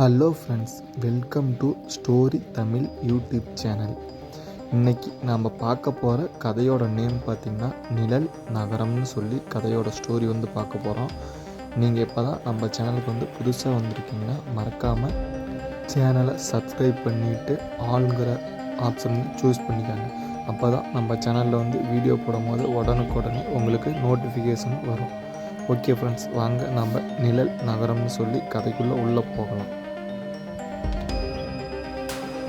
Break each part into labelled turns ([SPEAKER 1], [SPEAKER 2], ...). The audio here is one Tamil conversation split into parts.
[SPEAKER 1] Hello friends welcome to story Tamil YouTube channel இன்றைக்கி நாம் பார்க்க போகிற கதையோட நேம் பார்த்திங்கன்னா நிழல் நகரம்னு சொல்லி கதையோட ஸ்டோரி வந்து பார்க்க போகிறோம் நீங்கள் இப்போ தான் நம்ம சேனலுக்கு வந்து புதுசாக வந்திருக்கீங்கன்னா மறக்காமல் சேனலை சப்ஸ்கிரைப் பண்ணிவிட்டு ஆளுங்கிற ஆப்ஷன் சூஸ் பண்ணிக்காங்க. அப்போ தான் நம்ம சேனலில் வந்து வீடியோ போடும்போது உடனுக்குடனே உங்களுக்கு நோட்டிஃபிகேஷன் வரும். ஓகே ஃப்ரெண்ட்ஸ் வாங்க நம்ம நிழல் நகரம்னு சொல்லி கதைக்குள்ளே உள்ளே போகலாம்.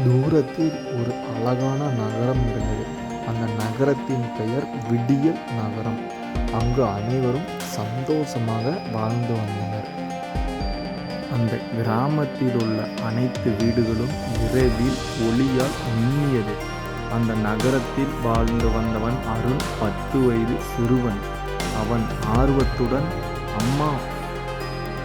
[SPEAKER 1] தூரத்தில் ஒரு அழகான நகரம் இருந்தது. அந்த நகரத்தின் பெயர் விடியல் நகரம். அங்கு அனைவரும் சந்தோஷமாக வாழ்ந்து வந்தனர். அந்த கிராமத்தில் உள்ள அனைத்து வீடுகளும் விரைவில் ஒளியால் மின்னியது அந்த நகரத்தில் வாழ்ந்து வந்தவன் அருண் பத்து வயது சிறுவன். அவன் ஆர்வத்துடன் அம்மா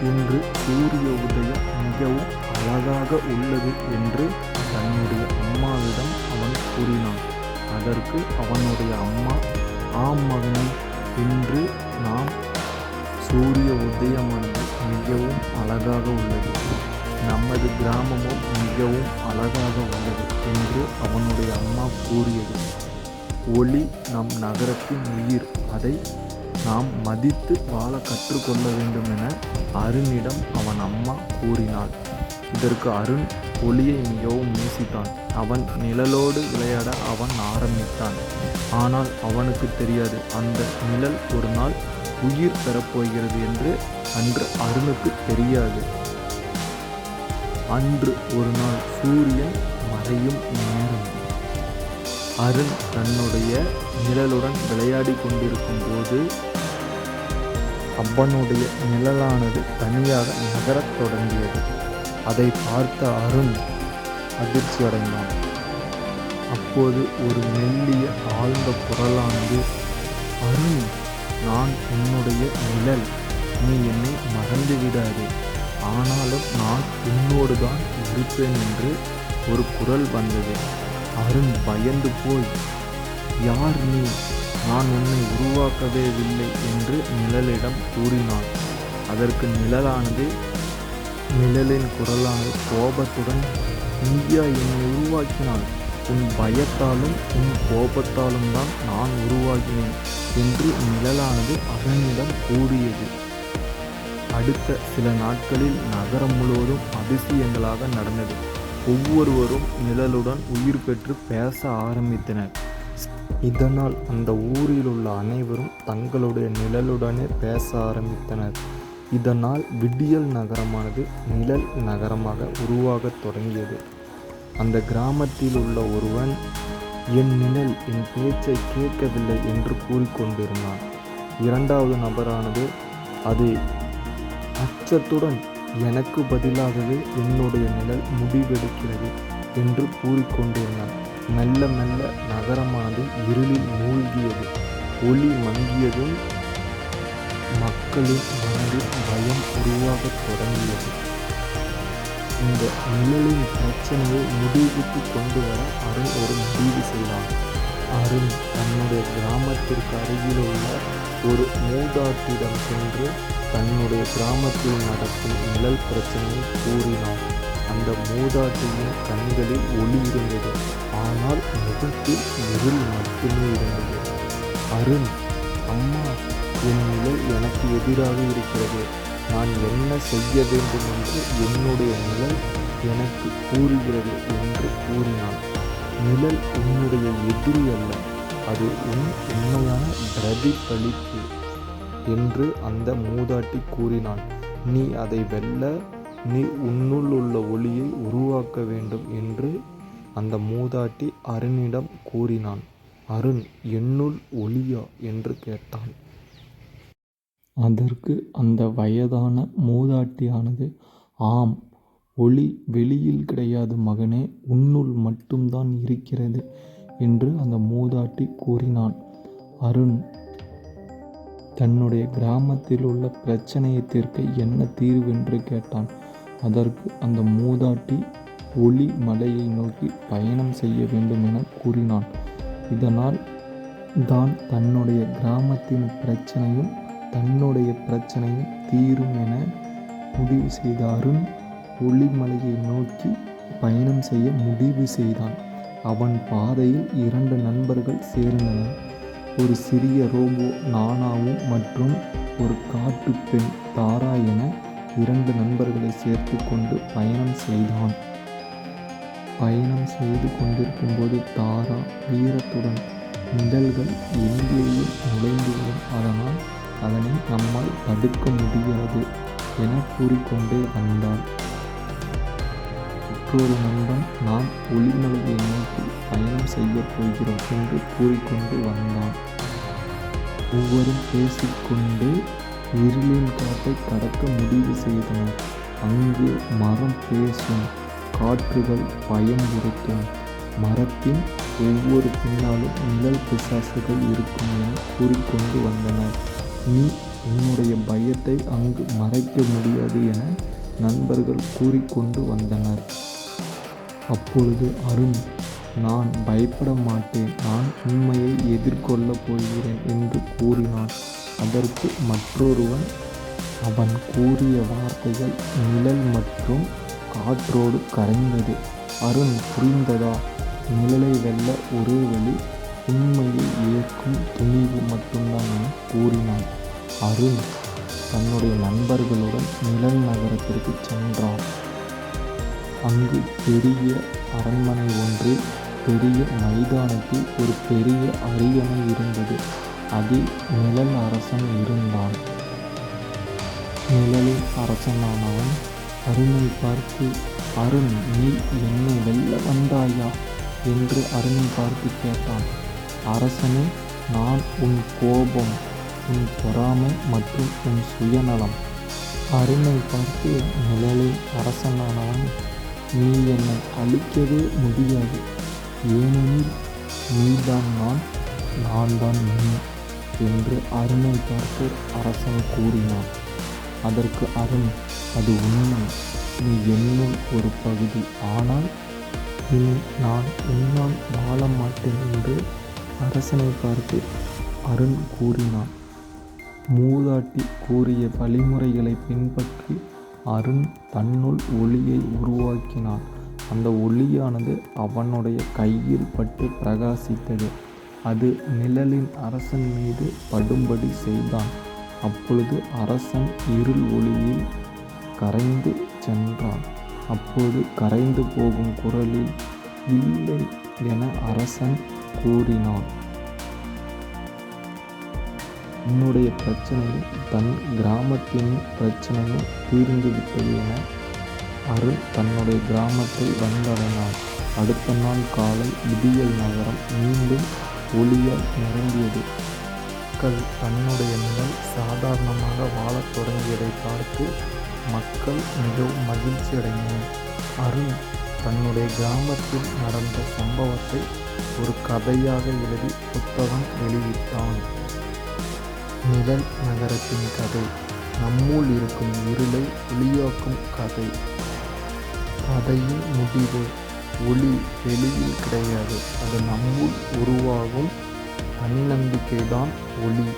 [SPEAKER 1] இன்று சூரிய உதயம் மிகவும் அழகாக உள்ளது என்று தன்னுடைய அம்மாவிடம் அவன் கூறினான். அதற்கு அவனுடைய அம்மா ஆம் மகனே இன்று நாம் சூரிய உதயமானது மிகவும் அழகாக உள்ளது. நமது கிராமமும் மிகவும் அழகாக உள்ளது என்று அவனுடைய அம்மா கூறியது. ஒளி நம் நகரத்தின் உயிர். அதை நாம் மதித்து வாழ கற்றுக்கொள்ள வேண்டும் என அருணிடம் அவன் அம்மா கூறினாள். இதற்கு அருண் ஒளியை மிகவும் நேசித்தான். அவன் நிழலோடு விளையாட அவன் ஆரம்பித்தான். ஆனால் அவனுக்கு தெரியாது அந்த நிழல் ஒரு நாள் உயிர் பெறப்போகிறது என்று அன்று அருணுக்கு தெரியாது. அன்று ஒரு நாள் சூரியன் மறையும் நேரம். அருண் தன்னுடைய நிழலுடன் விளையாடி கொண்டிருக்கும் போது அவனுடைய நிழலானது தனியாக நகரத் தொடங்கியது. அதை பார்த்த அருண் அதிர்ச்சி அடைந்தான் அப்போது ஒரு மெல்லிய ஆழ்ந்த குரலானது அருண் நான் உன்னுடைய நிழல். நீ என்னை மறந்து விடாதே ஆனாலும் நான் உன்னோடு தான் இருப்பேன் என்று ஒரு குரல் வந்தது. அருண் பயந்து போய் யார் நீ? நான் உன்னை உருவாக்கவே இல்லை என்று நிழலிடம் கூறினான். அதற்கு நிழலானது நிழலின் குரலானது கோபத்துடன் இந்தியா என்னை உருவாக்கினாள் உன் பயத்தாலும் உன் கோபத்தாலும் தான் நான் உருவாகினேன் என்று நிழலானது அவனிடம் கூறியது. அடுத்த சில நாட்களில் நகரம் முழுவதும் அதிசயங்களாக நடந்தது. ஒவ்வொருவரும் நிழலுடன் உயிர் பெற்று பேச ஆரம்பித்தனர். இதனால் அந்த ஊரில் உள்ள அனைவரும் தங்களுடைய நிழலுடனே பேச ஆரம்பித்தனர். இதனால் விடியல் நகரமானது நிழல் நகரமாக உருவாகத் தொடங்கியது. அந்த கிராமத்தில் உள்ள ஒருவன் என் நிழல் என் பேச்சை கேட்கவில்லை என்று கூறிக்கொண்டிருந்தான். இரண்டாவது நபரானது அது அச்சத்துடன் எனக்கு பதிலாகவே என்னுடைய நிழல் முடிவெடுக்கிறது என்று கூறிக்கொண்டிருந்தான். மெல்ல மெல்ல நகரமானது இருளில் மூழ்கியது. ஒளி மங்கியதும் மக்களின் மனதில் பயம் உருவாகத் தொடங்கியது. இந்த நிழலின் பிரச்சனையை முடிவுக்கு கொண்டு வர அருண் ஒரு முடிவு செய்தான். அருண் தன்னுடைய கிராமத்திற்கு அருகில் உள்ள ஒரு மூதாட்டியிடம் சென்று தன்னுடைய கிராமத்தில் நடக்கும் நிழல் பிரச்சனையை கூறினான். அந்த மூதாட்டியின் கண்களில் ஒளி இருந்தது. ஆனால் முகத்தில் இருள் மட்டுமே இருந்தது. அருண் அம்மா என் நிலை எனக்கு எதிராக இருக்கிறது. நான் என்ன செய்ய வேண்டும் என்று என்னுடைய நிழல் எனக்கு கூறுகிறது என்று கூறினான். நிழல் உன்னுடைய எதிரி அல்ல அது உன் உண்மையான பிரதிபலிப்பு என்று அந்த மூதாட்டி கூறினான். நீ அதை வெல்ல நீ உன்னுள் உள்ள ஒளியை உருவாக்க வேண்டும் என்று அந்த மூதாட்டி அருணிடம் கூறினான். அருண் என்னுள் ஒளியா? என்று கேட்டான். அதற்கு அந்த வயதான மூதாட்டியானது ஆம் ஒளி வெளியில் கிடையாது மகனே உன்னுள் மட்டும்தான் இருக்கிறது என்று அந்த மூதாட்டி கூறினான். அருண் தன்னுடைய கிராமத்தில் உள்ள பிரச்சனையை தீர்க்க என்ன தீர்வு என்று கேட்டான். அதற்கு அந்த மூதாட்டி ஒளி மலையை நோக்கி பயணம் செய்ய வேண்டும் என கூறினான். இதனால் தான் தன்னுடைய கிராமத்தின் பிரச்சனையும் தன்னுடைய பிரச்சனையும் தீரும் என முடிவு செய்த அருண் ஒளிமலையை நோக்கி பயணம் செய்ய முடிவு செய்தான். அவன் பாதையில் இரண்டு நண்பர்கள் சேர்ந்தனர். ஒரு சிறிய ரோபோ நானாவும் மற்றும் ஒரு காட்டு பெண் தாரா என இரண்டு நண்பர்களை சேர்த்து கொண்டு பயணம் செய்தான். பயணம் செய்து கொண்டிருக்கும்போது தாரா வீரத்துடன் நிழல்கள் எங்கேயும் நுழைந்துவிடும். அதனால் அதனை நம்மால் தடுக்க முடியாது என கூறிக்கொண்டே வந்தான். மற்றொரு நண்பன் நாம் ஒளிமலையை நோக்கி பயணம் செய்யப் போகிறோம் என்று கூறிக்கொண்டு வந்தான். ஒவ்வொரும் பேசிக்கொண்டு இருளின் காட்டை கடக்க முடிவு செய்தனர். அங்கு மரம் பேசும் காற்றுகள் பயமுறுத்தும் மரத்தின் ஒவ்வொரு பின்னாலும் நிழல் பிசாசுகள் இருக்கும் என கூறிக்கொண்டு வந்தனர். நீ உன்னுடைய பயத்தை அங்கு மறைக்க முடியாது என நண்பர்கள் கூறிக்கொண்டு வந்தனர். அப்பொழுது அருண் நான் பயப்பட மாட்டேன். நான் உண்மையை எதிர்கொள்ளப் போகிறேன் என்று கூறினான். அதற்கு மற்றொருவன் அவன் கூறிய வார்த்தைகள் நிழல் மற்றும் காற்றோடு கரைந்தது. அருண் புரிந்ததா? நிழலை வெல்ல ஒரே வழி உண்மையை ஏற்கும் துணிவு மட்டும்தான் என கூறினான். அருண் தன்னுடைய நண்பர்களுடன் நிழல் நகரத்திற்கு சென்றான். அங்கு பெரிய அரண்மனை ஒன்றில் பெரிய மைதானத்தில் ஒரு பெரிய அரியணை இருந்தது. அதில் நிழல் அரசன் இருந்தான். நிழலில் அரசனானவன் அருணை பார்த்து அருண் நீ என்னை வெல்ல வந்தாயா? என்று அருணை பார்த்து கேட்டான். அரசனே நான் உன் கோபம் உன் பொறாமை மற்றும் உன் சுயநலம். அருமை பார்த்து நிழலில் அரசனானவன் நீ என்னை அழிக்கவே முடியாது. ஏனெனில் நீதான் நான் நான் தான் நீ என்று அருணை பார்த்து அரசன் கூறினான். அதற்கு அருண் அது உண்மை. நீ என்னும் ஒரு பகுதி ஆனால் இனி நான் உன்னால் வாழ மாட்டேன் என்று அரசனை பார்த்து அருண் கூறினான். மூதாட்டி கூறிய வழிமுறைகளை பின்பற்றி அருண் தன்னுள் ஒளியை உருவாக்கினான். அந்த ஒளியானது அவனுடைய கையில் பட்டு பிரகாசித்தது. அது நிழலின் அரசன் மீது படும்படி செய்தான். அப்பொழுது அரசன் இருள் ஒளியில் கரைந்து சென்றான். அப்போது கரைந்து போகும் குரலில் இல்லை என அரசன் கூறினான். உன்னுடைய பிரச்சனையும் தன் கிராமத்தின் பிரச்சனையும் தீர்ந்து விட்டது என அருண் தன்னுடைய கிராமத்தை வந்தடைந்தான். அடுத்த நாள் காலை விதியல் நகரம் மீண்டும் ஒளியால் நிரம்பியது. மக்கள் தன்னுடைய நிலை சாதாரணமாக வாழத் தொடங்கியதை பார்த்து மக்கள் மிகவும் மகிழ்ச்சி அடைந்தனர் அருண் தன்னுடைய கிராமத்தில் நடந்த சம்பவத்தை ஒரு கதையாக எழுதி புத்தகம் வெளியிட்டான். நிழல் நகரத்தின் கதை நம்முள் இருக்கும் இருளை ஒளியாக்கும் கதை. கதையின் முடிவு ஒளி வெளியில் கிடையாது அது நம்முள் உருவாகும் தன்னம்பிக்கைதான் ஒளி.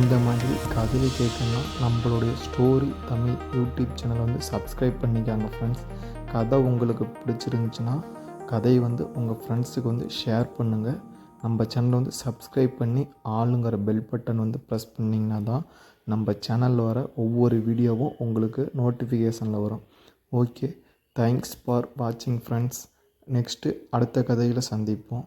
[SPEAKER 1] இந்த மாதிரி கதையை கேட்கணும்னா நம்மளுடைய ஸ்டோரி தமிழ் யூடியூப் சேனல் வந்து சப்ஸ்கிரைப் பண்ணிக்காங்க ஃப்ரெண்ட்ஸ் கதை உங்களுக்கு பிடிச்சிருந்துச்சுன்னா கதையை வந்து உங்கள் ஃப்ரெண்ட்ஸுக்கு வந்து ஷேர் பண்ணுங்கள் நம்ம சேனலை வந்து சப்ஸ்கிரைப் பண்ணி ஆளுங்கிற பெல் பட்டன் வந்து ப்ரெஸ் பண்ணிங்கன்னா தான் நம்ம சேனலில் வர ஒவ்வொரு வீடியோவும் உங்களுக்கு நோட்டிஃபிகேஷனில் வரும். ஓகே தேங்க்ஸ் ஃபார் வாட்சிங் ஃப்ரெண்ட்ஸ் நெக்ஸ்ட்டு அடுத்த கதையில் சந்திப்போம்.